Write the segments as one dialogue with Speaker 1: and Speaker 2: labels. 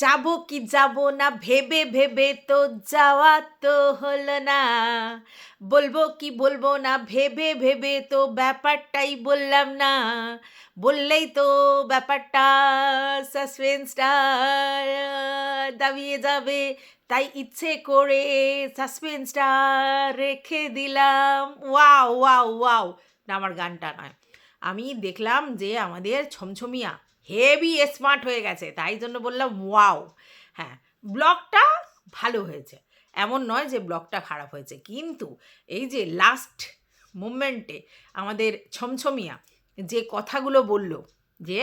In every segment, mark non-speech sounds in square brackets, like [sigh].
Speaker 1: যাব কি যাব না, ভেবে ভেবে তো যাওয়া তো হলো না। বলব কি বলব না, ভেবে ভেবে তো ব্যাপারটাই বললাম না। বললেই তো ব্যাপারটা সাসপেন্সটা দাবিয়ে যাবে, তাই ইচ্ছে করে সাসপেন্সটা রেখে দিলাম। ওয়াও ওয়াও ওয়াও, না, আমার গানটা নয়। আমি দেখলাম যে আমাদের ছমছমিয়া হেভি স্মার্ট হয়ে গেছে, তাই জন্য বললাম, ওয়াও। হ্যাঁ ব্লগটা ভালো হয়েছে। এমন নয় যে ব্লগটা খারাপ হয়েছে, কিন্তু এই যে লাস্ট মুমেন্টে আমাদের ছমছমিয়া যে কথাগুলো বলল যে,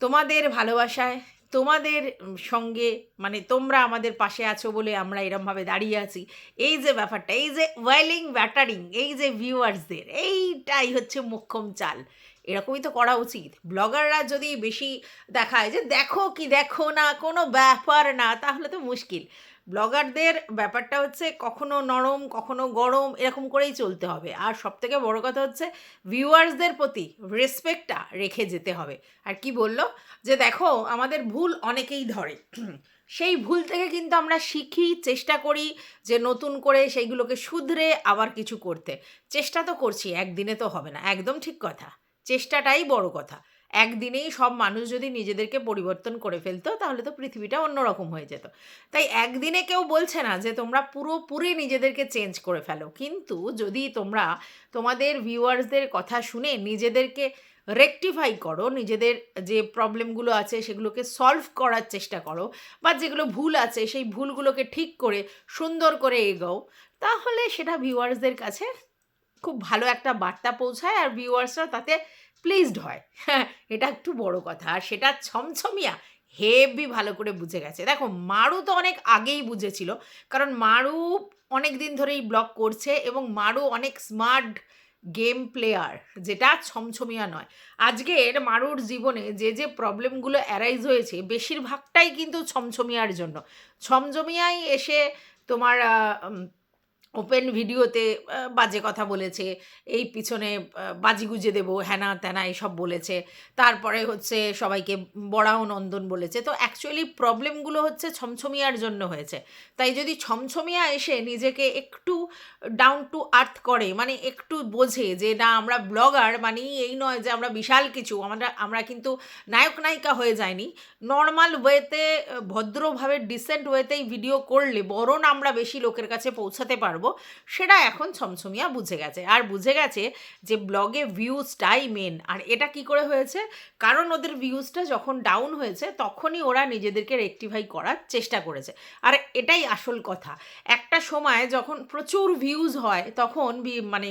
Speaker 1: তোমাদের ভালোবাসায়, তোমাদের সঙ্গে মানে তোমরা আমাদের পাশে আছো বলে আমরা এরমভাবে দাঁড়িয়ে আছি, এই যে ব্যাপারটা, এই যে ওয়েলিং ব্যাটারিং এই যে ভিউয়ার্সদের এইটাই হচ্ছে মোক্ষম চাল। এরকমই তো করা উচিত। ব্লগাররা যদি বেশি দেখায় যে দেখো কি, দেখো না, কোনো ব্যাপার না, তাহলে তো মুশকিল। ব্লগারদের ব্যাপারটা হচ্ছে কখনো নরম, কখনো গরম, এরকম করেই চলতে হবে। আর সবথেকে বড় কথা হচ্ছে ভিউয়ার্সদের প্রতি রেসপেক্টটা রেখে যেতে হবে। আর কি বলল? যে দেখো, আমাদের ভুল অনেকেই ধরে। সেই ভুল থেকে কিন্তু আমরা শিখি, চেষ্টা করি যে নতুন করে সেইগুলোকে শুধরে আবার কিছু করতে। চেষ্টা তো করছি, একদিনে তো হবে না। একদম ঠিক কথা। চেষ্টাটাই বড় কথা। একদিনেই সব মানুষ যদি নিজেদেরকে পরিবর্তন করে ফেলতো, তাহলে তো পৃথিবীটা অন্যরকম হয়ে যেত। তাই একদিনে কেউ বলছে না যে, তোমরা পুরোপুরি নিজেদেরকে চেঞ্জ করে ফেলো। কিন্তু যদি তোমরা তোমাদের ভিউয়ার্সদের কথা শুনে নিজেদেরকে রেকটিফাই করো, নিজেদের যে প্রবলেমগুলো আছে সেগুলোকে সলভ করার চেষ্টা করো, বা যেগুলো ভুল আছে সেই ভুলগুলোকে ঠিক করে সুন্দর করে এগোও, তাহলে সেটা ভিউয়ার্সদের কাছে খুব ভালো একটা বার্তা পৌঁছায় আর ভিউয়ার্সরা তাতে প্লিজড হয়। [laughs] এটা একটু বড় কথা। আর সেটা ছমছমিয়া হেভি ভালো করে বুঝে গেছে। দেখো, মারু তো অনেক আগেই বুঝেছিল, কারণ মারু অনেক দিন ধরেই ব্লগ করছে এবং মারু অনেক স্মার্ট গেম প্লেয়ার যেটা ছমছমিয়া নয়। আজকের মারুর জীবনে যে যে প্রবলেমগুলো অ্যারাইজ হয়েছে, বেশিরভাগটাই কিন্তু ছমছমিয়ার জন্য। ছমছমিয়াই এসে তোমার ওপেন ভিডিওতে বাজে কথা বলেছে, এই পিছনে বাজি গুজে দেবো, হ্যানা ত্যানা এসব বলেছে, তারপরে হচ্ছে সবাইকে বড়াও নন্দন বলেছে। তো অ্যাকচুয়ালি প্রবলেমগুলো হচ্ছে ছমছমিয়ার জন্য হয়েছে। তাই যদি ছমছমিয়া এসে নিজেকে একটু ডাউন টু আর্থ করে মানে একটু বোঝে যে না, আমরা ব্লগার মানে এই নয় যে আমরা বিশাল কিছু, আমরা আমরা কিন্তু নায়ক নায়িকা হয়ে যায়নি নর্মাল ওয়েতে ভদ্রভাবে ডিসেন্ট ওয়েতেই ভিডিও করলে বরণ আমরা বেশি লোকের কাছে পৌঁছাতে পারব। সেটা এখন ছমছমিয়া বুঝে গেছে। আর বুঝে গেছে যে ব্লগে ভিউজটাই মেন আর এটা কি করে হয়েছে? কারণ ওদের ভিউজটা যখন ডাউন হয়েছে, তখনই ওরা নিজেদেরকে রেকটিফাই করার চেষ্টা করেছে। আর এটাই আসল কথা। একটা সময় যখন প্রচুর ভিউজ হয়, তখন মানে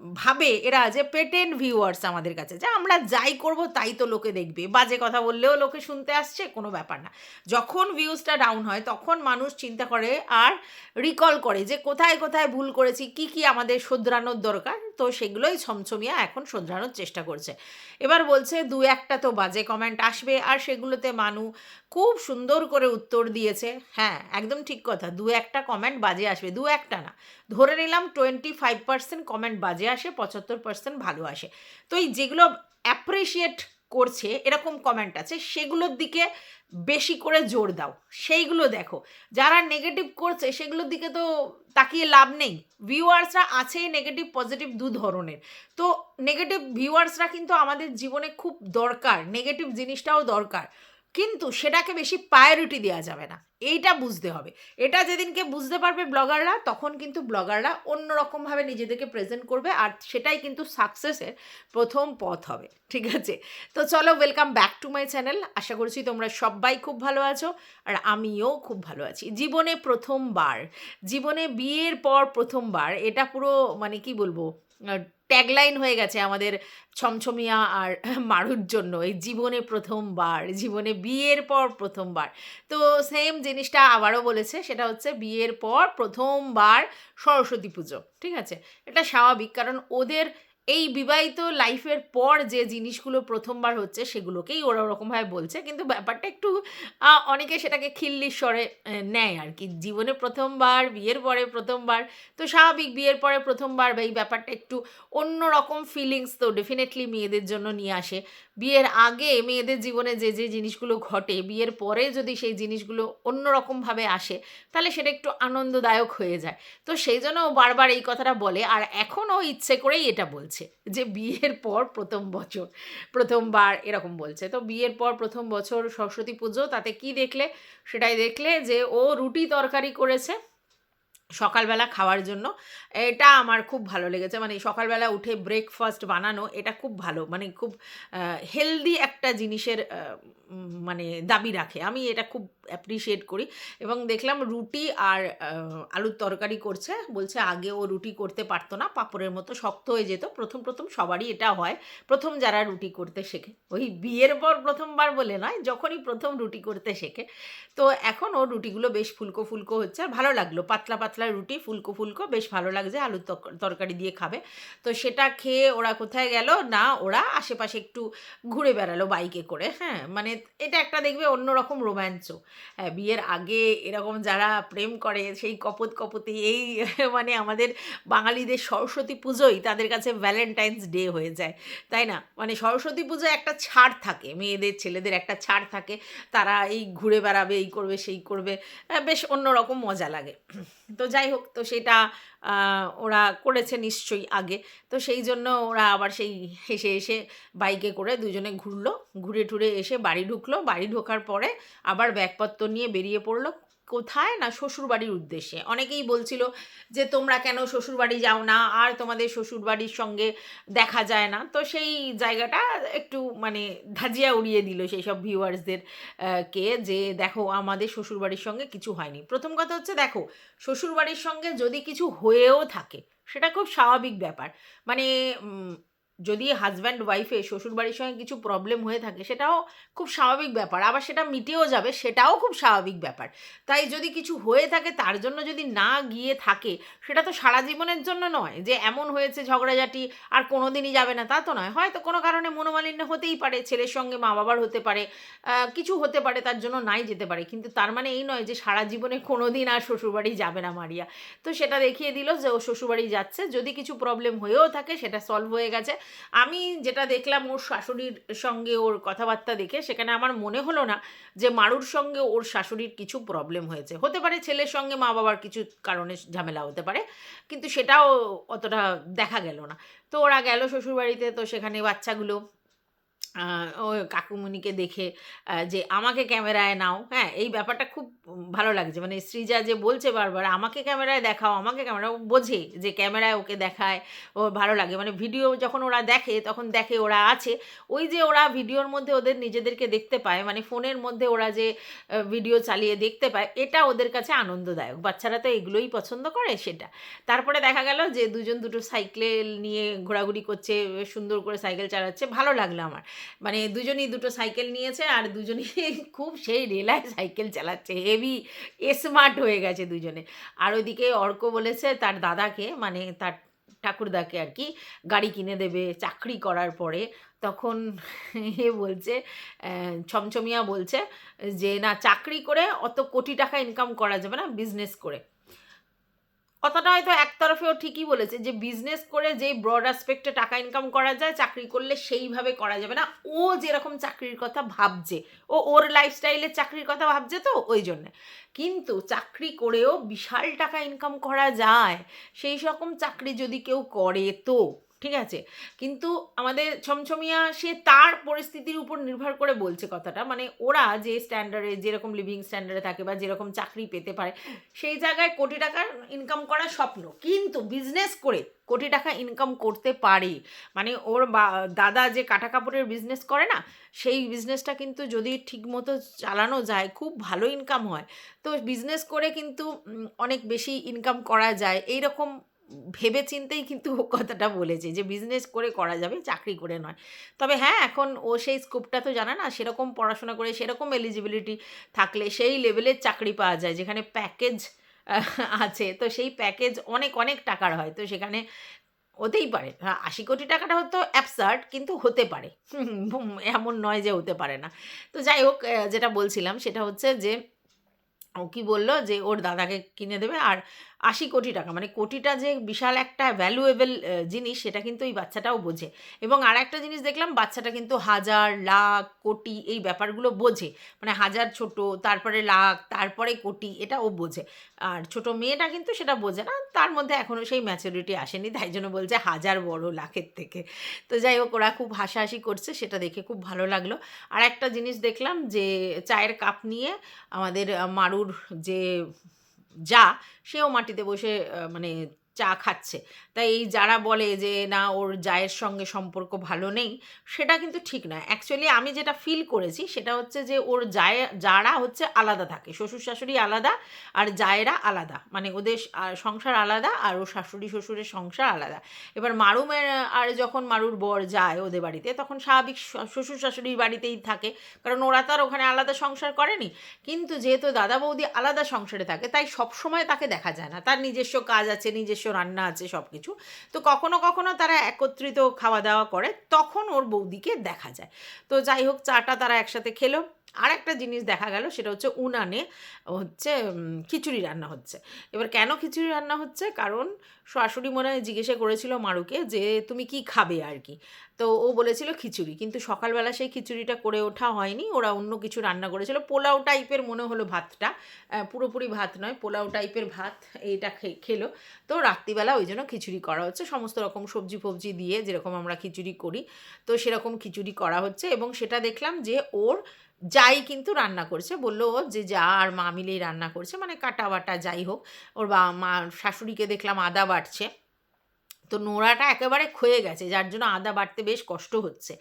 Speaker 1: ভাবে এরা যে পেটেন্ট ভিউয়ার্স আমাদের কাছে। যে আমরা যাই করব তাই তো লোকে দেখবে। বাজে কথা বললেও লোকে শুনতে আসছে, কোনো ব্যাপার না। যখন ভিউজটা ডাউন হয়, তখন মানুষ চিন্তা করে আর রিকল করে যে কোথায় কোথায় ভুল করেছি, কি কি আমাদের শোধরানোর দরকার। তো সেগুলোই ছমছমিয়া এখন শোধরানোর চেষ্টা করছে। এবার বলছে দু একটা তো বাজে কমেন্ট আসবে। আর সেগুলোতে মানু খুব সুন্দর করে উত্তর দিয়েছে। হ্যাঁ একদম ঠিক কথা, দু একটা কমেন্ট বাজে আসবে, দু একটা না। ধরে নিলাম টোয়েন্টি ফাইভ পার্সেন্ট কমেন্ট বাজে আসে, পঁচাত্তর পার্সেন্ট ভালো আসে। তো এই যেগুলো অ্যাপ্রিসিয়েট করছে, এরকম কমেন্ট আছে, সেগুলোর দিকে বেশি করে জোর দাও। সেইগুলো দেখো, যারা নেগেটিভ করছে, সেগুলোর দিকে তো তাকিয়ে লাভ নেই। ভিউয়ার্সরা আছেই নেগেটিভ পজিটিভ দু ধরনের। তো নেগেটিভ ভিউয়ার্সরা কিন্তু আমাদের জীবনে খুব দরকার নেগেটিভ জিনিসটাও দরকার। কিন্তু সেটাকে বেশি প্রায়োরিটি দেওয়া যাবে না। এইটা বুঝতে হবে। এটা যেদিনকে বুঝতে পারবে ব্লগাররা তখন কিন্তু ব্লগাররা অন্যরকমভাবে নিজেদেরকে প্রেজেন্ট করবে আর সেটাই কিন্তু সাকসেসের প্রথম পথ হবে, ঠিক আছে? তো চলো welcome back to my channel আশা করছি তোমরা সবাই খুব ভালো আছো আর আমিও খুব ভালো আছি। জীবনে প্রথমবার, জীবনে বিয়ের পর প্রথমবার, এটা পুরো মানে কি বলব ট্যাগলাইন হয়ে গেছে আমাদের ছমছমিয়া আর মারুর জন্য। এই জীবনে প্রথমবার, জীবনে বিয়ের পর প্রথমবার। তো সেম জিনিসটা আবারও বলেছে, সেটা হচ্ছে বিয়ের পর প্রথমবার সরস্বতী পুজো, ঠিক আছে? এটা স্বাভাবিক, কারণ ওদের এই বিবাহিত লাইফের পর যে জিনিসগুলো প্রথমবার হচ্ছে সেগুলোকেই ওরা ওরকমভাবে বলছে। কিন্তু ব্যাপারটা একটু অনেকে সেটাকে খিল্লির স্বরে নেয় আর কি। জীবনে প্রথমবার, বিয়ের পরে প্রথমবার, তো স্বাভাবিক বিয়ের পরে প্রথমবার বা এই ব্যাপারটা একটু অন্যরকম ফিলিংস তো ডেফিনেটলি মেয়েদের জন্য নিয়ে আসে। বিয়ের আগে মেয়েদের জীবনে যে যে জিনিসগুলো ঘটে, বিয়ের পরে যদি সেই জিনিসগুলো অন্যরকমভাবে আসে, তাহলে সেটা একটু আনন্দদায়ক হয়ে যায়। তো সেই জন্য বারবার এই কথাটা বলে, আর এখনও ইচ্ছে করেই এটা বলছে যে, বিয়ের পর প্রথম বছর, প্রথমবার এরকম বলছে। তো বিয়ের পর প্রথম বছর সরস্বতী পুজো, তাতে কি দেখলে? সেটাই দেখলে যে, ও রুটি তরকারি করেছে সকালবেলা খাওয়ার জন্য। এটা আমার খুব ভালো লেগেছে। মানে সকালবেলা উঠে ব্রেকফাস্ট বানানো, এটা খুব ভালো। মানে খুব হেলদি একটা জিনিসের মানে দাবি রাখে। আমি এটা খুব অ্যাপ্রিসিয়েট করি। এবং দেখলাম রুটি আর আলুর তরকারি করছে। বলছে আগে ও রুটি করতে পারতো না, পাঁপড়ের মতো শক্ত হয়ে যেত। প্রথম প্রথম সবারই এটা হয়। প্রথম যারা রুটি করতে শেখে, ওই বিয়ের পর প্রথমবার বলে নয়, যখনই প্রথম রুটি করতে শেখে। তো এখন ও রুটিগুলো বেশ ফুলকো ফুলকো হচ্ছে। আর ভালো লাগল, পাতলা পাতলা রুটি ফুলকো ফুলকো বেশ ভালো লাগছে আলুর তরকারি দিয়ে খাবে। তো সেটা খেয়ে ওরা কোথায় গেল? না ওরা আশেপাশে একটু ঘুরে বেড়ালো বাইকে করে হ্যাঁ? মানে এটা একটা দেখবে অন্যরকম রোম্যাঞ্চ হ্যাঁ বিয়ের আগে এরকম যারা প্রেম করে সেই কপত কপতি এই [laughs] মানে আমাদের বাঙালিদের সরস্বতী পুজোই তাদের কাছে ভ্যালেন্টাইন্স ডে হয়ে যায় তাই না? মানে সরস্বতী পুজোয় একটা ছাড় থাকে মেয়েদের ছেলেদের একটা ছাড় থাকে। তারা এই ঘুরে বেড়াবে এই করবে সেই করবে আহ, বেশ অন্যরকম মজা লাগে। তো যাই হোক, তো সেটা ওরা করেছে নিশ্চয়ই আগে। তো সেই জন্য ওরা আবার সেই হেসে এসে বাইকে করে দুজনে ঘুরলো। ঘুরে টুরে এসে বাড়ি ঢুকলো। বাড়ি ঢোকার পরে আবার ব্যাগপত্র নিয়ে বেরিয়ে পড়ল। কোথায় না শ্বশুরবাড়ির উদ্দেশ্যে? অনেকেই বলছিল যে, তোমরা কেন শ্বশুরবাড়ি যাও না? আর তোমাদের শ্বশুরবাড়ির সঙ্গে দেখা যায় না। তো সেই জায়গাটা একটু মানে ধাজিয়া উড়িয়ে দিল সেই সব ভিউয়ার্সদের কে যে, দেখো, আমাদের শ্বশুরবাড়ির সঙ্গে কিছু হয়নি। প্রথম কথা হচ্ছে, দেখো, শ্বশুরবাড়ির সঙ্গে যদি কিছু হয়েও থাকে, সেটা খুব স্বাভাবিক ব্যাপার। মানে যদি হাজব্যান্ড ওয়াইফে শ্বশুরবাড়ির সঙ্গে কিছু প্রবলেম হয়ে থাকে, সেটাও খুব স্বাভাবিক ব্যাপার। আবার সেটা মিটেও যাবে, সেটাও খুব স্বাভাবিক ব্যাপার। তাই যদি কিছু হয়ে থাকে, তার জন্য যদি না গিয়ে থাকে, সেটা তো সারা জীবনের জন্য নয়। যে এমন হয়েছে ঝগড়াঝাটি, আর কোনো দিনই যাবে না, তা তো নয়। হয়তো কোনো কারণে মনোমালিন্য হতেই পারে, ছেলের সঙ্গে মা বাবার হতে পারে কিছু হতে পারে, তার জন্য নাই যেতে পারে। কিন্তু তার মানে এই নয় যে সারা জীবনে কোনো দিন আর শ্বশুরবাড়ি যাবে না মারিয়া। তো সেটা দেখিয়ে দিল যে ও শ্বশুরবাড়ি যাচ্ছে। যদি কিছু প্রবলেম হয়েও থাকে, সেটা সলভ হয়ে গেছে। আমি যেটা দেখলাম ওর শাশুড়ির সঙ্গে ওর কথাবার্তা দেখে, সেখানে আমার মনে হলো না যে মারুর সঙ্গে ওর শাশুড়ির কিছু প্রবলেম হয়েছে। হতে পারে ছেলের সঙ্গে মা বাবার কিছু কারণে ঝামেলা হতে পারে, কিন্তু সেটাও অতটা দেখা গেল না। তো ওরা গেল শ্বশুরবাড়িতে, তো সেখানে বাচ্চাগুলো ও কাকুমণিকে দেখে যে আমাকে ক্যামেরায় নাও। হ্যাঁ এই ব্যাপারটা খুব ভালো লাগছে। মানে সৃজা যে বলছে বারবার, আমাকে ক্যামেরায় দেখাও, আমাকে ক্যামেরা ও বোঝে যে ক্যামেরায় ওকে দেখায়, ও ভালো লাগে। মানে ভিডিও যখন ওরা দেখে, তখন দেখে ওরা আছে। ওই যে ওরা ভিডিওর মধ্যে ওদের নিজেদেরকে দেখতে পায় মানে ফোনের মধ্যে ওরা যে ভিডিও চালিয়ে দেখতে পায়, এটা ওদের কাছে আনন্দদায়ক। বাচ্চারা তো এগুলোই পছন্দ করে সেটা। তারপরে দেখা গেল যে দুজন দুটো সাইকেল নিয়ে ঘোরাঘুরি করছে, সুন্দর করে সাইকেল চালাচ্ছে। ভালো লাগল আমার। মানে দুজনই দুটো সাইকেল নিয়েছে আর দুজনই [laughs] খুব সেই রেলায় সাইকেল চালাচ্ছে হেভি স্মার্ট হয়ে গেছে দুজনে। আর ওইদিকে অর্ক বলেছে তার দাদাকে মানে তার ঠাকুরদাকে আর কি, গাড়ি কিনে দেবে চাকরি করার পরে। তখন এ বলছে ছমছমিয়া বলছে যে, না, চাকরি করে অত কোটি টাকা ইনকাম করা যাবে না বিজনেস করে। কথাটা হয়তো একতরফেও ঠিকই বলেছে যে বিজনেস করে যেই ব্রড অ্যাসপেক্টে টাকা ইনকাম করা যায়, চাকরি করলে সেইভাবে করা যাবে না। ও যেরকম চাকরির কথা ভাবছে, ও ওর লাইফস্টাইলে চাকরির কথা ভাবছে তো ওই জন্যে। কিন্তু চাকরি করেও বিশাল টাকা ইনকাম করা যায়, সেই রকম চাকরি যদি কেউ করে তো ঠিক আছে? কিন্তু আমাদের ছমছমিয়া, সে তার পরিস্থিতির উপর নির্ভর করে বলছে কথাটা। মানে ওরা যে স্ট্যান্ডার্ডে যেরকম লিভিং স্ট্যান্ডার্ডে থাকে বা যেরকম চাকরি পেতে পারে, সেই জায়গায় কোটি টাকার ইনকাম করার স্বপ্ন। কিন্তু বিজনেস করে কোটি টাকা ইনকাম করতে পারে। মানে ওর বা, দাদা যে কাটা কাপড়ের বিজনেস করে না, সেই বিজনেসটা কিন্তু যদি ঠিকমতো চালানো যায়, খুব ভালো ইনকাম হয়। তো বিজনেস করে কিন্তু অনেক বেশি ইনকাম করা যায়। এই রকম ভেবে চিন্তেই কিন্তু ও কথাটা বলেছে যে বিজনেস করে করা যাবে, চাকরি করে নয়। তবে হ্যাঁ এখন ও সেই স্কোপটা তো জানে না, সেরকম পড়াশোনা করে, সেরকম এলিজিবিলিটি থাকলে সেই লেভেলের চাকরি পাওয়া যায়, যেখানে প্যাকেজ আছে। তো সেই প্যাকেজ অনেক অনেক টাকার হয়। তো সেখানে হতেই পারে। হ্যাঁ আশি কোটি টাকাটা হয়তো অ্যাবসার্ড কিন্তু হতে পারে। এমন নয় যে হতে পারে না। তো যাই হোক যেটা বলছিলাম সেটা হচ্ছে যে ও কি বলল যে ওর দাদাকে কিনে দেবে, আর আশি কোটি টাকা। মানে কোটিটা যে বিশাল একটা ভ্যালুয়েবল জিনিস, সেটা কিন্তু এই বাচ্চাটাও বোঝে। এবং আর একটা জিনিস দেখলাম, বাচ্চাটা কিন্তু হাজার, লাখ, কোটি এই ব্যাপারগুলো বোঝে। মানে হাজার ছোট, তারপরে লাখ, তারপরে কোটি এটা ও বোঝে। আর ছোট মেয়েটা কিন্তু সেটা বোঝে না, তার মধ্যে এখনও সেই ম্যাচুরিটি আসেনি, তাই জন্য বলছে হাজার বড় লাখের থেকে। তো যাই হোক, ওরা খুব হাসাহাসি করছে, সেটা দেখে খুব ভালো লাগল। আর একটা জিনিস দেখলাম যে চায়ের কাপ নিয়ে আমাদের মারুর যে যা সেও মাটিতে বসে মানে চা খাচ্ছে। তাই যারা বলে যে, না, ওর জায়ের সঙ্গে সম্পর্ক ভালো নেই, সেটা কিন্তু ঠিক নয়। অ্যাকচুয়ালি আমি যেটা ফিল করেছি সেটা হচ্ছে যে, ওর যায় যারা হচ্ছে আলাদা থাকে। শ্বশুর শাশুড়ি আলাদা আর জায়েরা আলাদা। মানে ওদের সংসার আলাদা আর ও শাশুড়ি শ্বশুরের সংসার আলাদা। এবার মারুমের আর যখন মারুর বর যায় ওদের বাড়িতে, তখন স্বাভাবিক শ্বশুর শাশুড়ির বাড়িতেই থাকে। কারণ ওরা তো আর ওখানে আলাদা সংসার করেনি। কিন্তু যেহেতু দাদা বৌদি আলাদা সংসারে থাকে, তাই সবসময় তাকে দেখা যায় না। তার নিজস্ব কাজ আছে, নিজস্ব রান্না আছে সব কিছু তো কখনো কখনো তারা একত্রিত খাওয়া দাওয়া করে, তখন ওর বৌদিকে দেখা যায়। তো যাই হোক, চাটা তারা একসাথে খেলো। আর একটা জিনিস দেখা গেল, সেটা হচ্ছে উনানে হচ্ছে খিচুড়ি রান্না হচ্ছে। এবার কেন খিচুড়ি রান্না হচ্ছে? কারণ শাশুড়ি মনে হয় জিজ্ঞাসা করেছিল মারুকে যে, তুমি কি খাবে আর কি? তো ও বলেছিল খিচুড়ি। কিন্তু সকালবেলা সেই খিচুড়িটা করে ওঠা হয়নি, ওরা অন্য কিছু রান্না করেছিল। পোলাও টাইপের মনে হলো ভাতটা পুরোপুরি ভাত নয়, পোলাও টাইপের ভাত এইটা খেলো। তো রাত্রিবেলা ওই জন্য খিচুড়ি করা হচ্ছে। সমস্ত রকম সবজি ফবজি দিয়ে যেরকম আমরা খিচুড়ি করি, তো সেরকম খিচুড়ি করা হচ্ছে। এবং সেটা দেখলাম যে ওর যাই কিন্তু রান্না করছে। বলল যে যা আর মা মিলেই রান্না করছে মানে কাটা বাটা যাই হোক। ওর বা মা, শাশুড়িকে দেখলাম আদা বাটছে। তো নোড়াটা একেবারে ক্ষয়ে গেছে, যার জন্য আদা বাটতে বেশ কষ্ট হচ্ছে।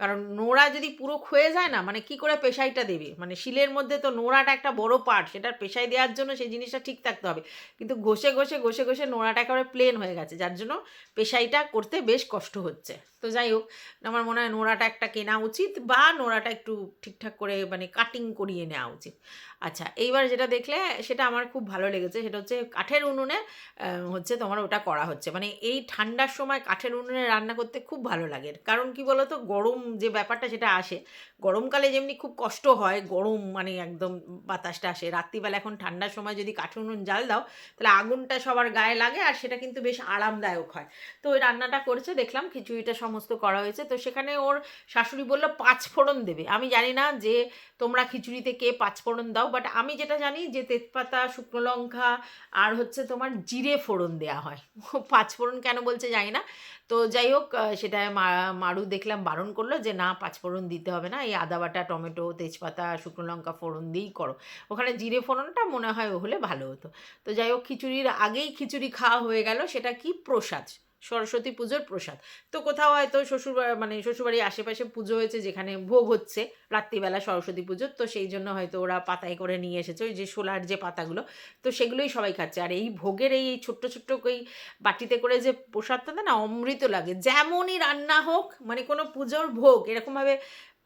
Speaker 1: কারণ নোড়া যদি পুরো ক্ষয়ে যায় না মানে কি করে পেশাইটা দেবে? মানে শিলের মধ্যে তো নোড়াটা একটা বড় পার্ট সেটার পেশাই দেওয়ার জন্য সেই জিনিসটা ঠিক থাকতে হবে। কিন্তু ঘষে ঘষে ঘষে ঘষে নোড়াটা একেবারে প্লেন হয়ে গেছে, যার জন্য পেশাইটা করতে বেশ কষ্ট হচ্ছে। তো যাই হোক, আমার মনে হয় নোড়াটা একটা কেনা উচিত বা নোড়াটা একটু ঠিকঠাক করে মানে কাটিং করিয়ে নেওয়া উচিত। আচ্ছা এইবার যেটা দেখলে সেটা আমার খুব ভালো লেগেছে, সেটা হচ্ছে কাঠের উনুনে হচ্ছে তোমার ওটা করা হচ্ছে। মানে এই ঠান্ডার সময় কাঠের উনুনে রান্না করতে খুব ভালো লাগে। কারণ কি বলতো? গরম যে ব্যাপারটা সেটা আসে। গরমকালে যেমনি খুব কষ্ট হয়, গরম মানে একদম বাতাসটা আসে। রাত্রিবেলা এখন ঠান্ডার সময় যদি কাঠের উনুন জাল দাও, তাহলে আগুনটা সবার গায়ে লাগে আর সেটা কিন্তু বেশ আরামদায়ক হয়। তো ওই রান্নাটা করেছে, দেখলাম খিচুড়িটা সমস্ত করা হয়েছে। তো সেখানে ওর শাশুড়ি বলল, পাঁচ ফোড়ন দেবে। আমি জানি না যে তোমরা খিচুড়িতে কে পাঁচ ফোড়ন দাও বাট আমি যেটা জানি যে তেজপাতা, শুকনো লঙ্কা আর হচ্ছে তোমার জিরে ফোড়ন দেওয়া হয়। পাঁচ ফোড়ন কেন বলছে জানি না। তো যাই হোক সেটা মারু দেখলাম বারণ করল যে, না পাঁচফোড়ন দিতে হবে না, এই আদা বাটা, টমেটো, তেজপাতা, শুকনো লঙ্কা ফোড়ন দিয়েই করো। ওখানে জিরে ফোড়নটা মনে হয় হলে ভালো হতো। তো যাই হোক খিচুড়ির আগেই খিচুড়ি খাওয়া হয়ে গেল, সেটা কি প্রসাদ? সরস্বতী পুজোর প্রসাদ। তো কোথাও হয়তো শ্বশুর মানে শ্বশুরবাড়ির আশেপাশে পুজো হয়েছে, যেখানে ভোগ হচ্ছে, রাত্রিবেলা সরস্বতী পুজোর তো সেই জন্য হয়তো ওরা পাতায় করে নিয়ে এসেছে, ওই যে শোলার যে পাতাগুলো, তো সেগুলোই সবাই খাচ্ছে। আর এই ভোগের এই ছোট্ট ছোট্ট ওই বাটিতে করে যে প্রসাদটা না অমৃত লাগে, যেমনই রান্না হোক মানে কোনো পুজোর ভোগ, এরকমভাবে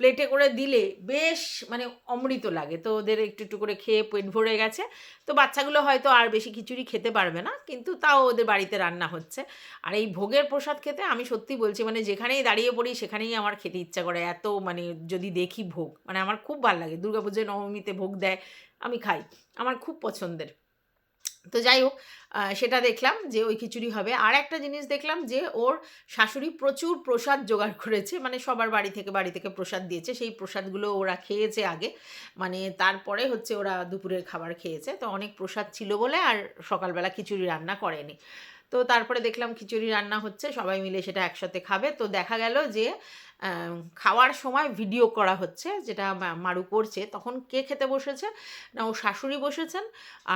Speaker 1: প্লেটে করে দিলে বেশ মানে অমৃত লাগে। তো ওদের একটু একটু করে খেয়ে পেট ভরে গেছে। তো বাচ্চাগুলো হয়তো আর বেশি খিচুড়ি খেতে পারবে না, কিন্তু তাও ওদের বাড়িতে রান্না হচ্ছে। আর এই ভোগের প্রসাদ খেতে আমি সত্যি বলছি মানে যেখানেই দাঁড়িয়ে পড়ি, সেখানেই আমার খেতে ইচ্ছা করে। এত মানে যদি দেখি ভোগ মানে আমার খুব ভালো লাগে। দুর্গাপুজোয় নবমীতে ভোগ দেয়, আমি খাই। আমার খুব পছন্দের। তো যাই হোক সেটা দেখলাম যে ওই খিচুড়ি হবে। আর একটা জিনিস দেখলাম যে ওর শাশুড়ি প্রচুর প্রসাদ জোগাড় করেছে। মানে সবার বাড়ি থেকে বাড়ি থেকে প্রসাদ দিয়েছে। সেই প্রসাদগুলো ওরা খেয়েছে আগে। মানে তারপরে হচ্ছে ওরা দুপুরের খাবার খেয়েছে। তো অনেক প্রসাদ ছিল বলে আর সকালবেলা খিচুড়ি রান্না করেনি। তো তারপরে দেখলাম খিচুড়ি রান্না হচ্ছে। সবাই মিলে সেটা একসাথে খাবে। তো দেখা গেল যে খাওয়ার সময় ভিডিও করা হচ্ছে, যেটা মারু করছে। তখন কে খেতে বসেছে? না, ও শাশুড়ি বসেছেন,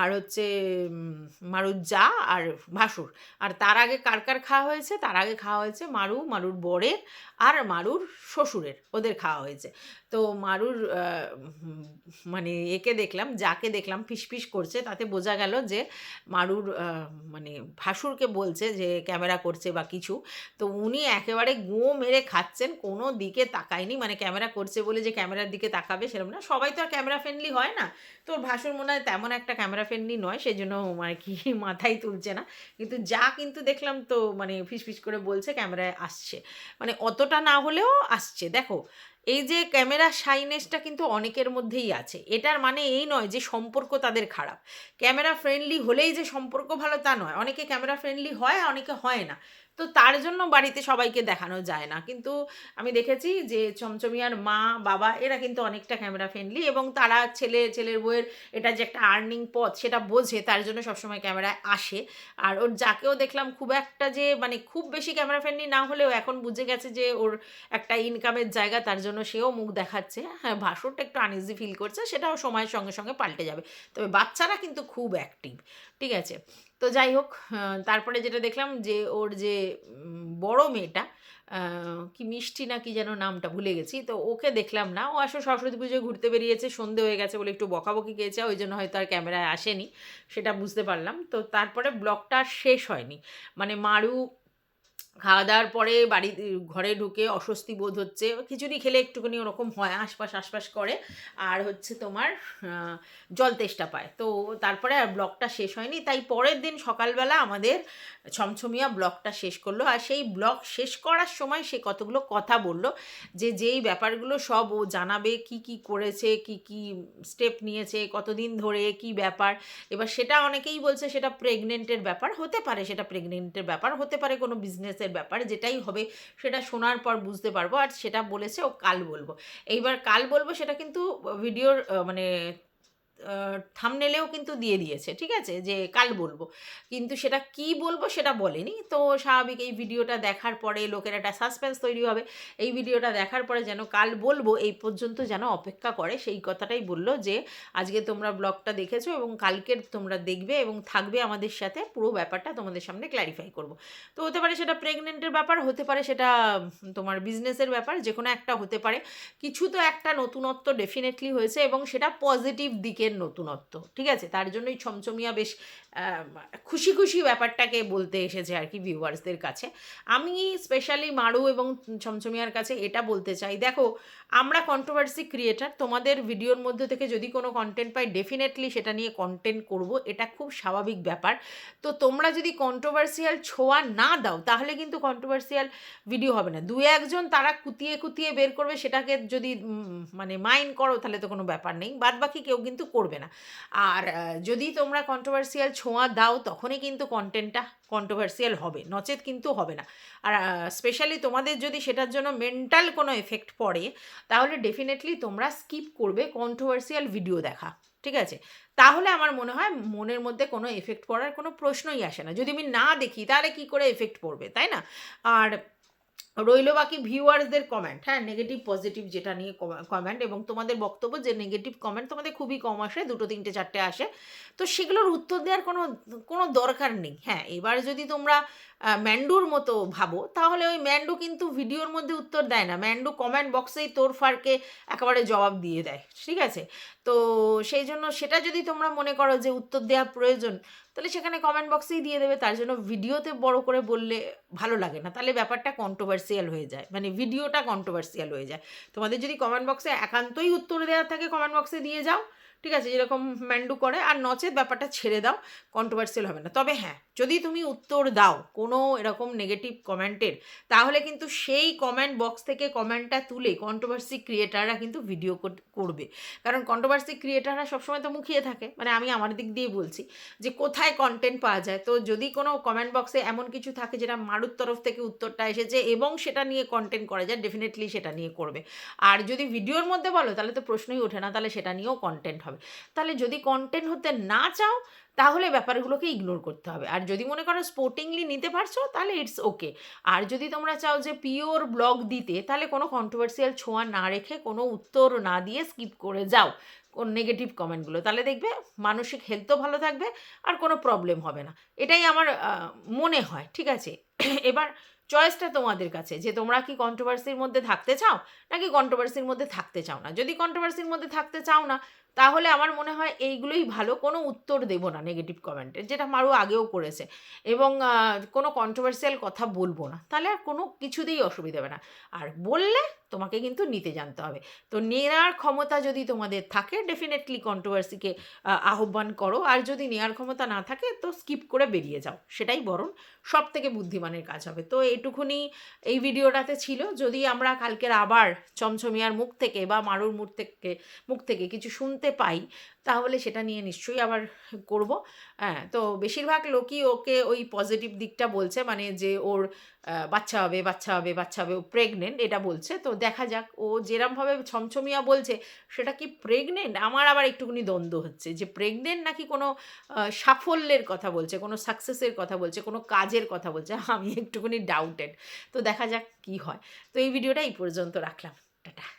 Speaker 1: আর হচ্ছে মারুর যা আর ভাসুর। আর তার আগে কার কার খাওয়া হয়েছে? তার আগে খাওয়া হয়েছে মারু, মারুর বরের আর মারুর শ্বশুরের। ওদের খাওয়া হয়েছে। তো মারুর মানে একে দেখলাম, যাকে দেখলাম ফিসফিস করছে, তাতে বোঝা গেল যে মারুর মানে ভাসুরকে বলছে যে ক্যামেরা করছে বা কিছু। তো উনি একেবারে গো মেরে খাচ্ছেন, কোনো দিকে তাকায়নি মানে ক্যামেরা করছে বলে যে ক্যামেরার দিকে তাকাবে সেরকম না। সবাই তো আর ক্যামেরা ফ্রেন্ডলি হয় না। তো ভাসুর মনে হয় তেমন একটা ক্যামেরা ফ্রেন্ডলি নয় সেই জন্য আর কি [laughs] মাথায় তুলছে না। কিন্তু যা কিন্তু দেখলাম তো মানে ফিসফিস করে বলছে ক্যামেরায় আসছে। মানে অতটা না হলেও আসছে। দেখো, এই যে ক্যামেরা শাইনেসটা কিন্তু অনেকের মধ্যেই আছে। এটার মানে এই নয় যে সম্পর্ক তাদের খারাপ। ক্যামেরা ফ্রেন্ডলি হলেই যে সম্পর্ক ভালো তা নয়। অনেকে ক্যামেরা ফ্রেন্ডলি হয়, অনেকে হয় না। তো তার জন্য বাড়িতে সবাইকে দেখানো যায় না। কিন্তু আমি দেখেছি যে চমচমিয়ার মা, বাবা এরা কিন্তু অনেকটা ক্যামেরা ফ্রেন্ডলি এবং তারা ছেলে, ছেলের বউয়ের এটা যে একটা আর্নিং পথ সেটা বোঝে, তার জন্য সবসময় ক্যামেরায় আসে। আর ওর যাকেও দেখলাম খুব একটা যে মানে খুব বেশি ক্যামেরা ফ্রেন্ডলি না হলেও এখন বুঝে গেছে যে ওর একটা ইনকামের জায়গা, তার জন্য সেও মুখ দেখাচ্ছে। হ্যাঁ ভাসুরটা একটু আনইজি ফিল করছে, সেটাও সময়ের সঙ্গে সঙ্গে পাল্টে যাবে। তবে বাচ্চারা কিন্তু খুব অ্যাক্টিভ ঠিক আছে? তো যাই হোক তারপরে যেটা দেখলাম যে ওর যে বড় মেয়েটা কি মিষ্টি না কি যেন নামটা ভুলে গেছি, তো ওকে দেখলাম না। ও আসলে সরস্বতী পুজোয় ঘুরতে বেরিয়েছে, সন্ধে হয়ে গেছে বলে একটু বকাবকি গেছে ওই জন্য হয়তো আর ক্যামেরায় আসেনি, সেটা বুঝতে পারলাম। তো তারপরে ব্লগটা শেষ হয়নি। মানে মারু খাওয়া দাওয়ার পরে বাড়ি, ঘরে ঢুকে অস্বস্তি বোধ হচ্ছে। খিচুড়ি খেলে একটুখানি ওরকম হয়, আশপাশ আশপাশ করে। আর হচ্ছে তোমার জল তেষ্টা পায়। তো তারপরে আর ব্লগটা শেষ হয়নি। তাই পরের দিন সকালবেলা আমাদের ছমছমিয়া ব্লগটা শেষ করল। আর সেই ব্লগ শেষ করার সময় সে কতগুলো কথা বলল যে, যেই ব্যাপারগুলো সব ও জানাবে, কি কি করেছে, কি কি স্টেপ নিয়েছে, কতদিন ধরে, কি ব্যাপার। এবার সেটা অনেকেই বলছে সেটা প্রেগনেন্টের ব্যাপার। হতে পারে সেটা প্রেগনেন্টের ব্যাপার। হতে পারে কোনো বিজনেসের ব্যাপার, যেটাই হবে সেটা শোনার পর বুঝতে পারব, আর সেটা বলেছে ও কাল বলব। এইবার কাল বলব সেটা কিন্তু ভিডিওর মানে থামনেলেও কিন্তু দিয়ে দিয়েছে, ঠিক আছে? যে কাল বলব। কিন্তু সেটা কি বলব সেটা বলেনি। তো স্বাভাবিক এই ভিডিওটা দেখার পরে লোকের একটা সাসপেন্স তৈরি হবে। এই ভিডিওটা দেখার পরে যেন কাল বলব, এই পর্যন্ত যেন অপেক্ষা করে। সেই কথাটাই বলল যে, আজকে তোমরা ব্লগটা দেখেছ এবং কালকের তোমরা দেখবে এবং থাকবে আমাদের সাথে। পুরো ব্যাপারটা তোমাদের সামনে ক্ল্যারিফাই করব। তো হতে পারে সেটা প্রেগনেন্টের ব্যাপার, হতে পারে সেটা তোমার বিজনেসের ব্যাপার, যে কোনো একটা হতে পারে। কিছু তো একটা নতুনত্ব ডেফিনেটলি হয়েছে এবং সেটা পজিটিভ দিকের নতুনত্ব, ঠিক আছে? তার জন্যই ছমছমিয়া বেশ খুশি খুশি ব্যাপারটাকে বলতে এসেছে আর কি ভিউয়ার্সদের কাছে। আমি স্পেশালি মারু এবং ছমছমিয়ার কাছে এটা বলতে চাই। দেখো, আমরা কন্ট্রোভার্সি ক্রিয়েটার তোমাদের ভিডিওর মধ্যে থেকে যদি কোনো কন্টেন্ট পাই ডেফিনেটলি সেটা নিয়ে কন্টেন্ট করব। এটা খুব স্বাভাবিক ব্যাপার। তো তোমরা যদি কন্ট্রোভার্সিয়াল ছোঁয়া না দাও, তাহলে কিন্তু কন্ট্রোভার্সিয়াল ভিডিও হবে না। দু একজন তারা কুতিয়ে কুতিয়ে বের করবে, সেটাকে যদি মানে মাইন্ড করো, তাহলে তো কোনো ব্যাপার নেই। বাদ বাকি কেউ কিন্তু করবে না। আর যদি তোমরা কন্ট্রোভার্সিয়াল ছোঁয়া দাও, তখনই কিন্তু কন্টেন্টটা কন্ট্রোভার্সিয়াল হবে, নচেত কিন্তু হবে না। আর স্পেশালি তোমাদের যদি সেটার জন্য মেন্টাল কোনো এফেক্ট পড়ে, তাহলে ডেফিনেটলি তোমরা স্কিপ করবে কন্ট্রোভার্সিয়াল ভিডিও দেখা, ঠিক আছে? তাহলে আমার মনে হয় মনের মধ্যে কোনো এফেক্ট পড়ার কোনো প্রশ্নই আসে না। যদি আমি না দেখি, তাহলে কি করে এফেক্ট পড়বে, তাই না? আর রইল বাকি ভিউয়ার্সদের কমেন্ট হ্যাঁ নেগেটিভ পজিটিভ যেটা নিয়ে কমেন্ট এবং তোমাদের বক্তব্য, যে নেগেটিভ কমেন্ট তোমাদের খুবই কম আসে, দুটো, তিনটে, চারটে আসে। তো সেগুলোর উত্তর দেওয়ার কোনো কোনো দরকার নেই। হ্যাঁ এবার যদি তোমরা ম্যান্ডুর মতো ভাবো। তাহলে ওই ম্যান্ডু কিন্তু ভিডিওর মধ্যে উত্তর দেয় না। ম্যান্ডু কমেন্ট বক্সেই তোর ফারকে একেবারে জবাব দিয়ে দেয়, ঠিক আছে? তো সেই জন্য সেটা যদি তোমরা মনে করো যে উত্তর দেওয়া প্রয়োজন, তাহলে সেখানে কমেন্ট বক্সেই দিয়ে দেবে। তার জন্য ভিডিওতে বড় করে বললে ভালো লাগে না। তাহলে ব্যাপারটা কন্ট্রোভার্সিয়াল হয়ে যায়। মানে ভিডিওটা কন্ট্রোভার্সিয়াল হয়ে যায়। তোমাদের যদি কমেন্ট বক্সে একান্তই উত্তর দেওয়ার থাকে কমেন্ট বক্সে দিয়ে যাও। ঠিক আছে, যেরকম ম্যান্ডু করে, আর নচেত ব্যাপারটা ছেড়ে দাও কন্ট্রোভার্সিয়াল হবে না। তবে হ্যাঁ যদি তুমি উত্তর দাও কোনো এরকম নেগেটিভ কমেন্টের তাহলে কিন্তু সেই কমেন্ট বক্স থেকে কমেন্টটা তুলে কন্ট্রোভার্সি ক্রিয়েটাররা কিন্তু ভিডিও করবে। কারণ কন্ট্রোভার্সি ক্রিয়েটাররা সবসময় তো মুখিয়ে থাকে। মানে আমি আমার দিক দিয়ে বলছি যে কোথায় কন্টেন্ট পাওয়া যায়। তো যদি কোনো কমেন্ট বক্সে এমন কিছু থাকে যেটা মারুর তরফ থেকে উত্তরটা এসেছে এবং সেটা নিয়ে কন্টেন্ট করা যায় ডেফিনেটলি সেটা নিয়ে করবে। আর যদি ভিডিওর মধ্যে বলো, তাহলে তো প্রশ্নই ওঠে না, তাহলে সেটা নিয়েও কন্টেন্ট হবে। তাহলে যদি কন্টেন্ট হতে না চাও, তাহলে ব্যাপারগুলোকে ইগনোর করতে হবে। আর যদি মনে করো স্পোর্টিংলি নিতে পারছ, তাহলে ইটস ওকে আর যদি তোমরা চাও যে পিওর ব্লগ দিতে, তাহলে কোনো কন্ট্রোভার্সিয়াল ছোঁয়া না রেখে, কোনো উত্তর না দিয়ে স্কিপ করে যাও কোন নেগেটিভ কমেন্টগুলো তাহলে দেখবে মানসিক হেলথও ভালো থাকবে আর কোনো প্রবলেম হবে না। এটাই আমার মনে হয়, ঠিক আছে? এবার চয়েসটা তোমাদের কাছে, যে তোমরা কি কন্ট্রোভার্সির মধ্যে থাকতে চাও, নাকি কন্ট্রোভার্সির মধ্যে থাকতে চাও না? যদি কন্ট্রোভার্সির মধ্যে থাকতে চাও না তাহলে আমার মনে হয় এইগুলোই ভালো। কোনো উত্তর দেব না নেগেটিভ কমেন্টের যেটা মারু আগেও করেছে। এবং কোনো কন্ট্রোভার্সিয়াল কথা বলব না। তাহলে আর কোনো কিছুতেই অসুবিধা হবে না। আর বললে তোমাকে কিন্তু নিতে জানতে হবে। তো নেওয়ার ক্ষমতা যদি তোমাদের থাকে ডেফিনেটলি কন্ট্রোভার্সিকে আহ্বান করো। আর যদি নেওয়ার ক্ষমতা না থাকে, তো স্কিপ করে বেরিয়ে যাও। সেটাই বরং সব থেকে বুদ্ধিমানের কাজ হবে। তো এইটুকুনি এই ভিডিওটাতে ছিল। যদি আমরা কালকের আবার চমচমিয়ার মুখ থেকে বা মারুর মুখ থেকে মুখ থেকে কিছু শুনতে পাই, তাহলে সেটা নিয়ে নিশ্চয়ই আবার করব। হ্যাঁ তো বেশিরভাগ লোকই ওকে ওই পজিটিভ দিকটা বলছে মানে যে ওর বাচ্চা হবে বাচ্চা হবে বাচ্চা হবে, ও প্রেগনেন্ট এটা বলছে। তো দেখা যাক, ও যেরমভাবে ছমছমিয়া বলছে, সেটা কি প্রেগনেন্ট আমার আবার একটুখানি দ্বন্দ্ব হচ্ছে যে প্রেগনেন্ট নাকি কোনো সাফল্যের কথা বলছে, কোনো সাকসেসের কথা বলছে, কোনো কাজের কথা বলছে, আমি একটুখানি ডাউটেড তো দেখা যাক কি হয়। তো এই ভিডিওটা এই পর্যন্ত রাখলাম। টাটা।